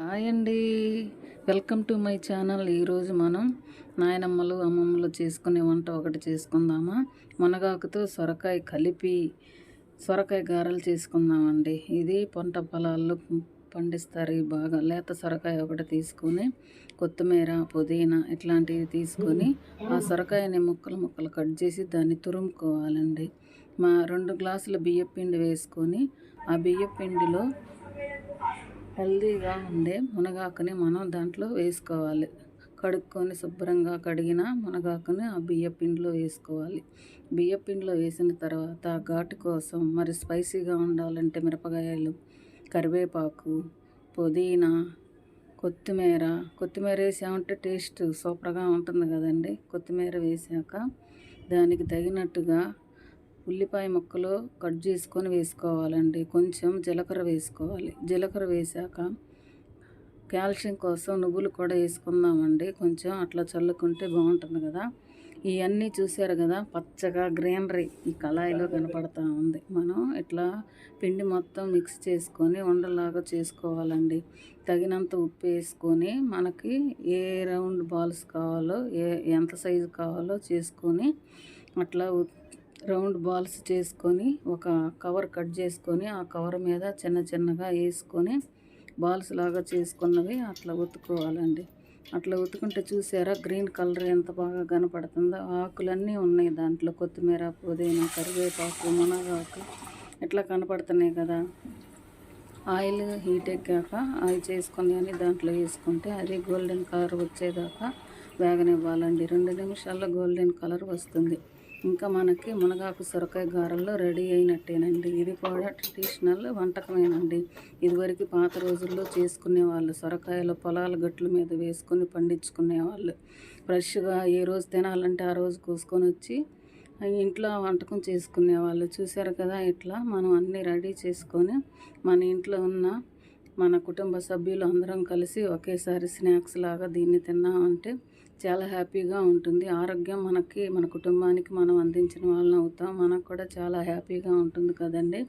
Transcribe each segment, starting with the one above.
Hi అండి. Welcome to my channel. ఈరోజు మనం నాయనమ్మలు అమ్మమ్మలు చేసుకునే వంట ఒకటి చేసుకుందామా? మునగాకుతో సొరకాయ కలిపి సొరకాయ గారెలు చేసుకుందామండి. ఇది పంట పొలాల్లో పండిస్తారు బాగా. లేత సొరకాయ ఒకటి తీసుకొని కొత్తిమీర పుదీనా ఇట్లాంటివి తీసుకొని ఆ సొరకాయని ముక్కలు ముక్కలు కట్ చేసి దాన్ని తురుముకోవాలండి. మా రెండు గ్లాసుల బియ్యపిండి వేసుకొని ఆ బియ్యపిండిలో హెల్దీగా ఉండే మునగాకుని మనం దాంట్లో వేసుకోవాలి. కడుక్కొని శుభ్రంగా కడిగిన మునగాకుని ఆ బియ్యపిండిలో వేసుకోవాలి. బియ్యపిండిలో వేసిన తర్వాత ఘాటు కోసం మరి స్పైసీగా ఉండాలంటే మిరపకాయలు కరివేపాకు పుదీనా కొత్తిమీర. కొత్తిమీర వేసామంటే టేస్ట్ సూపర్గా ఉంటుంది కదండి. కొత్తిమీర వేసాక దానికి తగినట్టుగా ఉల్లిపాయ ముక్కలు కట్ చేసుకొని వేసుకోవాలండి. కొంచెం జీలకర్ర వేసుకోవాలి. జీలకర్ర వేసాక కాల్షియం కోసం నువ్వులు కూడా వేసుకుందామండి. కొంచెం అట్లా చల్లుకుంటే బాగుంటుంది కదా. ఇవన్నీ చూశారు కదా పచ్చగా గ్రీనరీ ఈ కళాయిలో కనపడతా ఉంది. మనం ఇట్లా పిండి మొత్తం మిక్స్ చేసుకొని ఉండలాగా చేసుకోవాలండి. తగినంత ఉప్పు వేసుకొని మనకి ఏ రౌండ్ బాల్స్ కావాలో ఏ ఎంత సైజు కావాలో చేసుకొని అట్లా రౌండ్ బాల్స్ చేసుకొని ఒక కవర్ కట్ చేసుకొని ఆ కవర్ మీద చిన్న చిన్నగా వేసుకొని బాల్స్ లాగా చేసుకున్నవి అట్లా ఉతుకోవాలండి అట్లా ఉతుకుంటే చూసారా గ్రీన్ కలర్ ఎంత బాగా కనపడుతుందో. ఆకులన్నీ ఉన్నాయి దాంట్లో కొత్తిమీర పుదీనా కరివేపాకు మునగాకు ఇట్లా కనపడుతున్నాయి కదా. ఆయిల్ హీట్ ఎక్కాక ఆయిల్ చేసుకొని అని దాంట్లో వేసుకుంటే అది గోల్డెన్ కలర్ వచ్చేదాకా వేగనివ్వాలండి. రెండు నిమిషాల్లో గోల్డెన్ కలర్ వస్తుంది. ఇంకా మనకి మునగాకు సొరకాయ గారెల్లో రెడీ అయినట్టేనండి. ఇది కూడా ట్రెడిషనల్ వంటకమేనండి. ఇదివరకు పాత రోజుల్లో చేసుకునే వాళ్ళు సొరకాయలు పొలాల గట్ల మీద వేసుకొని పండించుకునే వాళ్ళు ఫ్రెష్గా ఏ రోజు తినాలంటే ఆ రోజు కోసుకొని వచ్చి ఇంట్లో వంటకం చేసుకునే వాళ్ళు. చూసారు కదా ఇట్లా మనం అన్నీ రెడీ చేసుకొని మన ఇంట్లో ఉన్న మన కుటుంబ సభ్యులు అందరం కలిసి ఒకేసారి స్నాక్స్ లాగా దీన్ని తిన్నామంటే చాలా హ్యాపీగా ఉంటుంది. ఆరోగ్యం మనకి మన కుటుంబానికి మనం అందించిన వాళ్ళని అవుతాం. మనకు కూడా చాలా హ్యాపీగా ఉంటుంది కదండి.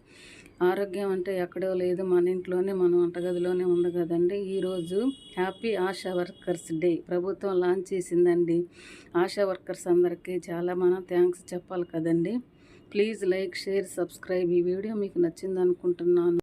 ఆరోగ్యం అంటే ఎక్కడో లేదు మన ఇంట్లోనే మన వంటగదిలోనే ఉంది కదండి. ఈరోజు హ్యాపీ ఆశా వర్కర్స్ డే. ప్రభుత్వం లాంచ్ చేసిందండి. ఆశా వర్కర్స్ అందరికీ చాలా మనం థ్యాంక్స్ చెప్పాలి కదండి. ప్లీజ్ లైక్ షేర్ సబ్స్క్రైబ్ ఈ వీడియో మీకు నచ్చింది అనుకుంటున్నాను